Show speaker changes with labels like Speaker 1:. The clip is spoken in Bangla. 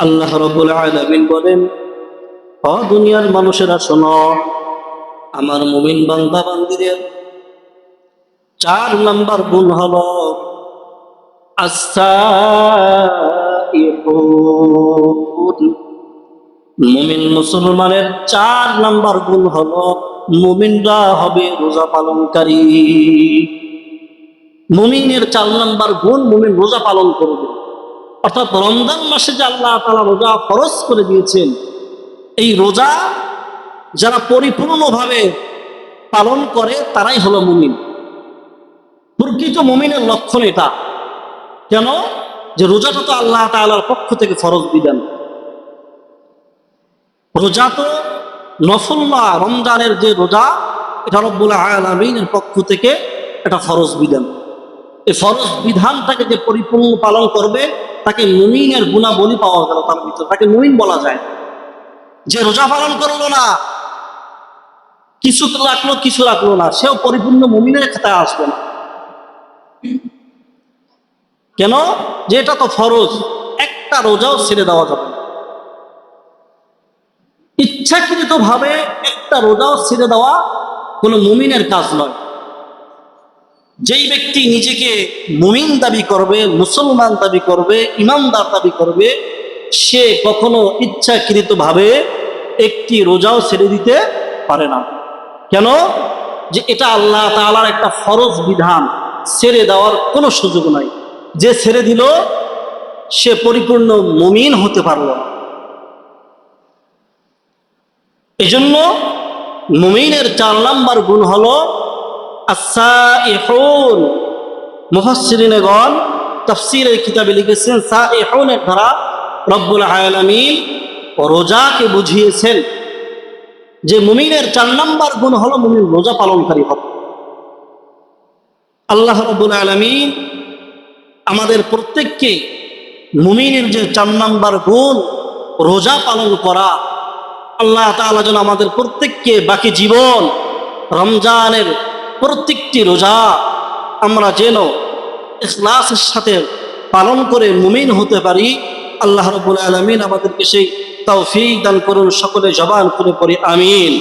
Speaker 1: আল্লাহ রবুল আলমিন বলেন অ দুনিয়ার মানুষেরা, শোনো, আমার মুমিন বান্দা বান্দিদের চার নাম্বার গুণ হল মুমিন মুসলমানের চার নাম্বার গুণ হল মুমিনরা হবে রোজা পালনকারী। মুমিনের চার নাম্বার গুণ মুমিন রোজা পালন করবে। অর্থাৎ রমজান মাসে যে আল্লাহ তালা রোজা ফরজ করে দিয়েছেন, এই রোজা যারা পরিপূর্ণভাবে পালন করে, তারাই হলো মুমিন। প্রকৃত মুমিনের লক্ষণ এটা। কেন? যে রোজাটা তো আল্লাহ তালার পক্ষ থেকে ফরজ বিধান। রোজা তো নফল্লা রমজানের যে রোজা, এটা রব্বুল আলমিনের পক্ষ থেকে এটা ফরজ বিধান। এই ফরজ বিধানটাকে যে পরিপূর্ণ পালন করবে তাকে মুমিনের গুণাবলী পাওয়া গেল তার ভিতরে। তাকে মুমিন বলা যায়। যে রোজা পালন করল না, কিছু রাখল কিছু রাখল না, সেও পরিপূর্ণ মুমিনের খাতায় আসবে না। কেন? যে এটা তো ফরজ, একটা রোজাও ছেড়ে দেওয়া যাবে ইচ্ছাকৃত ভাবে একটা রোজাও ছেড়ে দেওয়া কোনো মুমিনের কাজ নয়। যেই ব্যক্তি নিজেকে মুমিন দাবি করবে, মুসলমান দাবি করবে, ইমানদার দাবি করবে, সে কখনো ইচ্ছাকৃত ভাবে একটি রোজাও ছেড়ে দিতে পারে না। কেন? যে এটা আল্লাহ তালার একটা ফরজ বিধান, ছেড়ে দেওয়ার কোনো সুযোগ নাই। যে ছেড়ে দিল, সে পরিপূর্ণ মুমিন হতে পারল। না এজন্য মুমিনের চার নাম্বার গুণ হলো আসাইহুন মুফাসসিরিনগণ তাফসীরের কিতাবে লিখেছেন সাইহুনের দ্বারা রব্বুল আলামিন রোজাকে বুঝিয়েছেন। যে মুমিনের চার নাম্বার গুণ হলো মুমিন রোজা পালনকারী হবে আল্লাহ রব্বুল আলামিন আমাদের প্রত্যেককে মুমিনের যে চার নাম্বার গুণ রোজা পালন করা, আল্লাহ তাআলা যেন আমাদের প্রত্যেককে বাকি জীবন রমজানের প্রত্যেকটি রোজা আমরা যেন ইখলাসের সাথে পালন করে মুমিন হতে পারি, আল্লাহ রবুল আলমিন আমাদেরকে সেই তৌফিক দান করুন সকলে জবান করে পড়ি, আমিন।